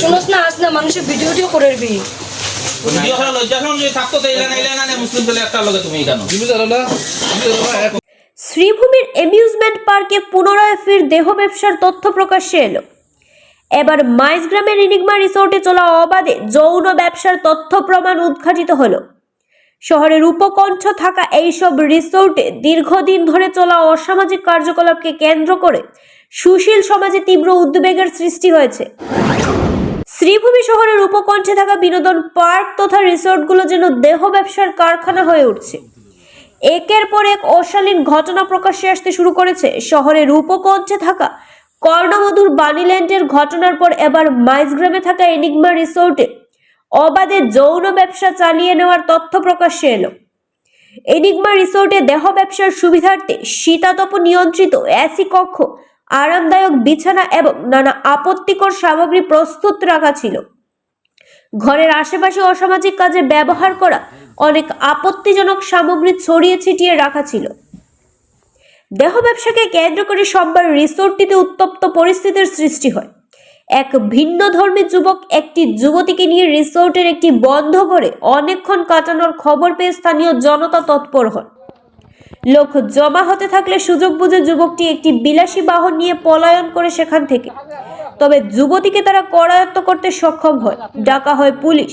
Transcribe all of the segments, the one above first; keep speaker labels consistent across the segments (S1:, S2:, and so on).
S1: শুনোস না আস না মানুষের ভিডিও টিও করে দিবি।
S2: ভিডিও করা লজ্জা যদি থাকতো তো এলা না এলা না মুসলিম ছেলে একটা লগে তুমি কেন?
S3: শ্রীভূমির অ্যামিউজমেন্ট পার্কে পুনরায় ফির দেহ ব্যবসার তথ্য প্রকাশ্যে এলো। এবার মাইজগ্রামের ইনিগমা রিসোর্টে চলা অবাধে যৌন ব্যবসার তথ্য প্রমাণ উদ্ঘাটিত হলো। শহরের উপকণ্ঠ থাকা এইসব রিসোর্টে দীর্ঘদিন ধরে চলা অসামাজিক কার্যকলাপকে কেন্দ্র করে সুশীল সমাজে তীব্র উদ্বেগের সৃষ্টি হয়েছে। শ্রীভূমি শহরের উপকণ্ঠে থাকা বিনোদন পার্ক তথা রিসোর্টগুলো যেন দেহ ব্যবসার কারখানা হয়ে উঠছে। একের পর এক অশালীন ঘটনা প্রকাশ্যে আসতে শুরু করেছে শহরের উপকণ্ঠে থাকা কর্ণমধুর বানিল্যান্ডের ঘটনার পর এবার মাইজগ্রামে থাকা এনিগমা রিসোর্টে অবাধে যৌন ব্যবসা চালিয়ে নেওয়ার তথ্য প্রকাশ্যে এলো। এনিগমা রিসোর্টে দেহ ব্যবসার সুবিধার্থে শীতাতপ নিয়ন্ত্রিত এসি কক্ষ আরামদায়ক বিছানা এবং নানা আপত্তিকর সামগ্রী প্রস্তুত রাখা ছিল। ঘরের আশেপাশে অসামাজিক কাজে ব্যবহার করা অনেক আপত্তিজনক সামগ্রী ছড়িয়ে ছিটিয়ে রাখা ছিল। দেহ ব্যবসাকে কেন্দ্র করে সোমবার রিসোর্টটিতে উত্তপ্ত পরিস্থিতির সৃষ্টি হয়। এক ভিন্ন ধর্মী যুবক একটি যুবতীকে নিয়ে রিসোর্টের একটি বন্ধ করে অনেকক্ষণ কাটানোর খবর পেয়ে স্থানীয় জনতা তৎপর হন। লোক জমা হতে থাকলে সুযোগ বুঝে যুবকটি একটি বিলাসী বাহন নিয়ে পলায়ন করে সেখান থেকে। তবে যুবতীকে তারা করায়ত্ত করতে সক্ষম হয়। ডাকা হয় পুলিশ।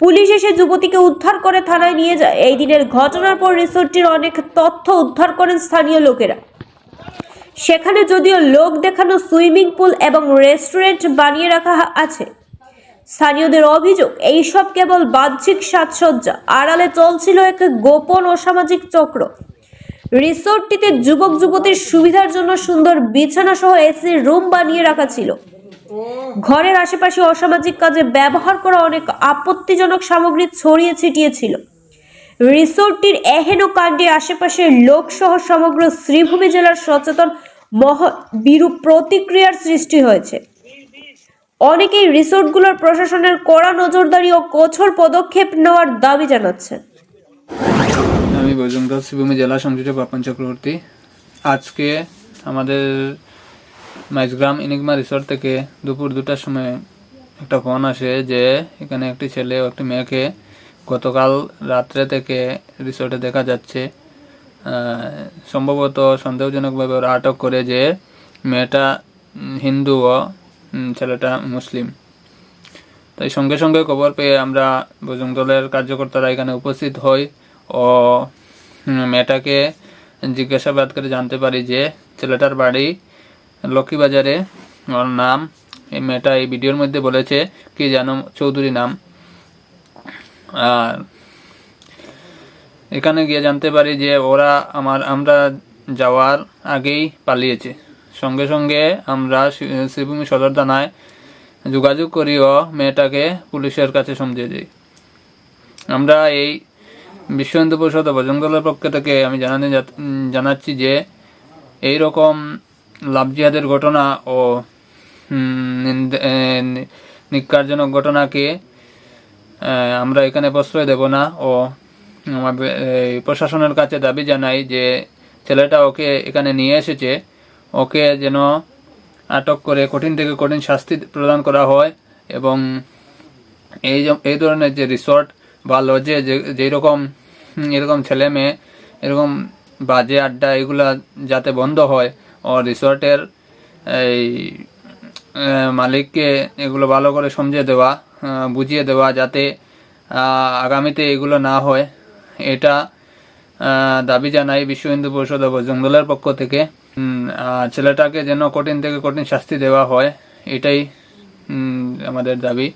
S3: পুলিশ এসে যুবতীকে উদ্ধার করে থানায় নিয়ে যায়। এই দিনের ঘটনার পর রিসোর্টটির অনেক তথ্য উদ্ধার করেন স্থানীয় লোকেরা। সেখানে যদিও লোক দেখানো সুইমিং পুল এবং রেস্টুরেন্ট বানিয়ে রাখা আছে স্থানীয়দের অভিযোগ, এইসব কেবল বাহ্যিক সাজসজ্জা, আড়ালে চলছিল এক গোপন অসামাজিক চক্র। রিসোর্টটিতে যুবক, যুবতীর সুবিধার জন্য সুন্দর বিছানা সহ এসির রুম বানিয়ে রাখা ছিল। ঘরের আশেপাশে অসামাজিক কাজে ব্যবহার করা অনেক আপত্তিজনক সামগ্রী ছড়িয়ে ছিটিয়েছিল রিসোর্টটির এহেন কাণ্ডে আশেপাশের লোকসহ সমগ্র শ্রীভূমি জেলার সচেতন মহ বিরূপ প্রতিক্রিয়ার সৃষ্টি হয়েছে। অনেকেই রিসোর্টগুলোর প্রশাসনের কড়া নজরদারি ও কঠোর পদক্ষেপ নেওয়ার দাবি জানাচ্ছেন
S4: আমি বৈজঙ্গল শিবভূমি জেলা সংসদীয় পাপন চক্রবর্তী। আজকে আমাদের মাইজগ্রাম ইনিগমা রিসোর্ট থেকে দুপুর দুটার সময় একটা ফোন আসে যে এখানে একটি ছেলে ও একটি মেয়েকে গতকাল রাত্রে থেকে রিসোর্টে দেখা যাচ্ছে। সম্ভবত সন্দেহজনকভাবে ওরা আটক করে যে মেয়েটা হিন্দু ও ছেলেটা মুসলিম। তাই সঙ্গে সঙ্গে খবর পেয়ে আমরা বজরং দলের কার্যকর্তারা এখানে উপস্থিত হই ও মেয়েটাকে জিজ্ঞাসাবাদ করে জানতে পারি যে ছেলেটার বাড়ি লক্ষ্মীবাজারে। ওর নাম, এই মেয়েটা এই ভিডিওর মধ্যে বলেছে কি জানো চৌধুরী নাম। আর এখানে গিয়ে জানতে পারি যে ওরা আমার, আমরা যাওয়ার আগেই পালিয়েছে। সঙ্গে সঙ্গে আমরা শ্রীভূমি সদর থানায় যোগাযোগ করিও, মেয়েটাকে পুলিশের কাছে সমঝে দিই। আমরা এই বিশ্ব হিন্দু পরিষদ ও দলের পক্ষ থেকে আমি জানাতে যা- জানাচ্ছি যে এই রকম লাভ জিহাদের ঘটনা ও নিকারজনক ঘটনাকে আমরা এখানে প্রশ্রয় দেব না ও প্রশাসনের কাছে দাবি জানাই যে ছেলেটা ওকে এখানে নিয়ে এসেছে। ওকে যেন আটক করে কঠিন থেকে কঠিন শাস্তি প্রদান করা হয় এবং এই এই ধরনের যে রিসর্ট বা লজে যে যেই রকম এরকম ছেলে মেয়ে, এরকম বাজে আড্ডা এগুলা যাতে বন্ধ হয়, ও রিসর্টের এই মালিককে এগুলো ভালো করে সমঝে দেওয়া বুঝিয়ে দেওয়া যাতে আগামীতে এগুলো না হয়। এটা দাবি জানাই বিশ্ব হিন্দু পরিষদ ও জঙ্গলের পক্ষ থেকে। ছেলেটাকে যেন কঠিন থেকে কঠিন শাস্তি দেওয়া হয় এটাই আমাদের দাবি।